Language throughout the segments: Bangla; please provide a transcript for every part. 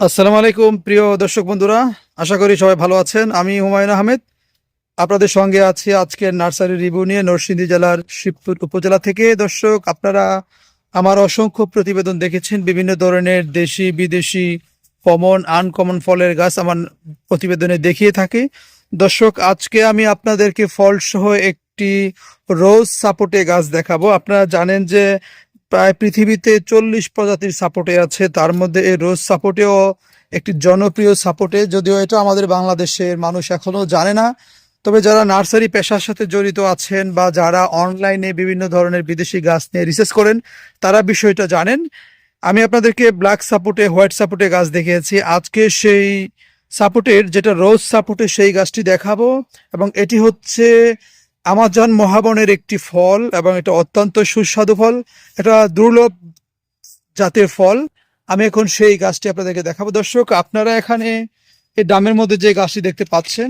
আসসালামু আলাইকুম, প্রিয় দর্শক বন্ধুরা। আশা করি সবাই ভালো আছেন। আমি হুমায়ুন আহমেদ। আপনাদের সঙ্গে আছি আজকের নার্সারি রিভিউ নিয়ে নরসিংদী জেলার শিবপুর উপজেলা থেকে। দর্শক, আপনারা আমার অসংখ্য প্রতিবেদন দেখেছেন। বিভিন্ন ধরনের দেশি, বিদেশি কমন আনকমন ফলের গাছ আমার প্রতিবেদনে দেখিয়ে থাকি। দর্শক, আজকে আমি আপনাদেরকে ফল সহ একটি রোজ সাপোর্টে গাছ দেখাবো। আপনারা জানেন যে প্রায় পৃথিবীতে চল্লিশ প্রজাতির সাপোর্টে আছে। তার মধ্যে এই রোজ সাপোর্টেও একটি জনপ্রিয় সাপোর্টে। যদিও এটা আমাদের বাংলাদেশের মানুষ এখনও জানে না। তবে যারা নার্সারি পেশার সাথে জড়িত আছেন বা যারা অনলাইনে বিভিন্ন ধরনের বিদেশি গাছ নিয়ে রিসার্চ করেন, তারা বিষয়টা জানেন। আমি আপনাদেরকে ব্ল্যাক সাপোর্টে হোয়াইট সাপোর্টে গাছ দেখিয়েছি। আজকে সেই সাপোর্টের, যেটা রোজ সাপোর্টে সেই গাছটি দেখাবো। এবং এটি হচ্ছে আমাজন মহাবনের একটি ফল এবং এটা অত্যন্ত সুস্বাদু ফল। এটা দুর্লভ জাতের ফল। আমি এখন সেই গাছটি আপনাদেরকে দেখাবো। দর্শক, আপনারা এখানে এই ডামের মধ্যে যে গাছটি দেখতে পাচ্ছেন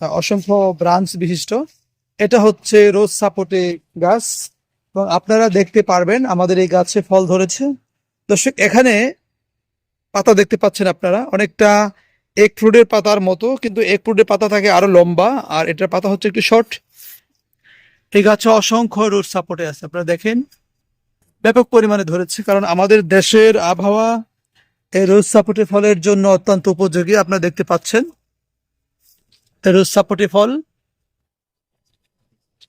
অসংখ্য ব্রাঞ্চ বিশিষ্ট। এটা হচ্ছে রোজ সাপোর্টে গাছ। এবং আপনারা দেখতে পারবেন আমাদের এই গাছে ফল ধরেছে। দর্শক, এখানে পাতা দেখতে পাচ্ছেন আপনারা। অনেকটা এক ফ্রুটের পাতার মতো, কিন্তু এক ফ্রুটের পাতা থাকে আরও লম্বা। আর এটার পাতা হচ্ছে একটু শর্ট। এই গাছে অসংখ্য রোড সাপোর্টে আছে। আপনারা দেখেন, ব্যাপক পরিমাণে ধরেছে, কারণ আমাদের দেশের আবহাওয়া এই রোজ সাপোর্টে ফলের জন্য অত্যন্ত উপযোগী। আপনারা দেখতে পাচ্ছেন রোজ সাপোর্টে ফল,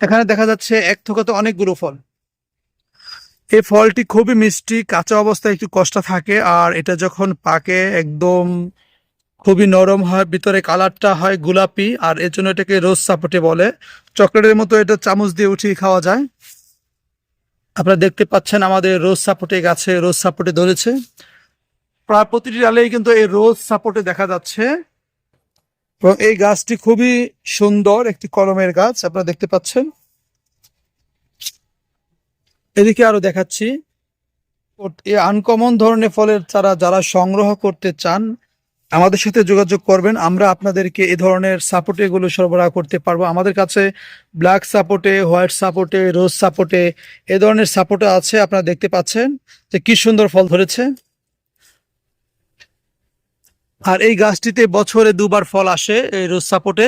এখানে দেখা যাচ্ছে এক থোকাতে অনেকগুলো ফল। এই ফলটি খুবই মিষ্টি, কাঁচা অবস্থায় একটু কষ্ট থাকে, আর এটা যখন পাকে একদম খুবই নরম হয়, ভিতরে কালারটা হয় গোলাপি, আর এর জন্য এটাকে রোজ সাপোর্টে বলে। চকলেটের মতো এটা চামচ দিয়ে উঠিয়ে খাওয়া যায়। আপনারা দেখতে পাচ্ছেন আমাদের রোজ সাপোর্টে গাছে রোজ সাপোর্টে ধরেছে। প্রায় প্রতিটি ডালেই কিন্তু এই রোজ সাপোর্টে দেখা যাচ্ছে। এবং এই গাছটি খুবই সুন্দর একটি কলমের গাছ, আপনারা দেখতে পাচ্ছেন। এদিকে আরও দেখাচ্ছি। আনকমন ধরনের ফলের চারা যারা সংগ্রহ করতে চান আমাদের সাথে যোগাযোগ করবেন। আমরা আপনাদেরকে এ ধরনের সাপোর্টে গুলো সরবরাহ করতে পারব। আমাদের কাছে ব্ল্যাক সাপোর্টে হোয়াইট সাপোর্টে রোজ সাপোর্টে এ ধরনের সাপোর্টে আছে। আপনারা দেখতে পাচ্ছেন যে কি সুন্দর ফল ধরেছে। আর এই গাছটিতে বছরে দুবার ফল আসে এই রোজ সাপোর্টে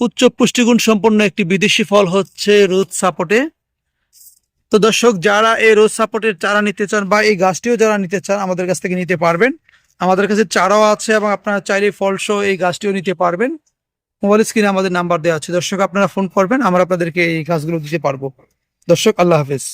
উচ্চ পুষ্টিগুণ সম্পন্ন একটি বিদেশি ফল হচ্ছে রোজ সাপোর্টে তো দর্শক, যারা এই রোজ সাপোর্টের চারা নিতে চান বা এই গাছটিও যারা নিতে চান, আমাদের কাছ থেকে নিতে পারবেন। আমাদের কাছে চারাও আছে এবং আপনারা চাইলে ফলসহ এই গাছটিও নিতে পারবেন। মোবাইল স্ক্রিনে আমাদের নাম্বার দেওয়া আছে। দর্শক, আপনারা ফোন করবেন, আমরা আপনাদেরকে এই গাছগুলো দিতে পারব। দর্শক, আল্লাহ হাফেজ।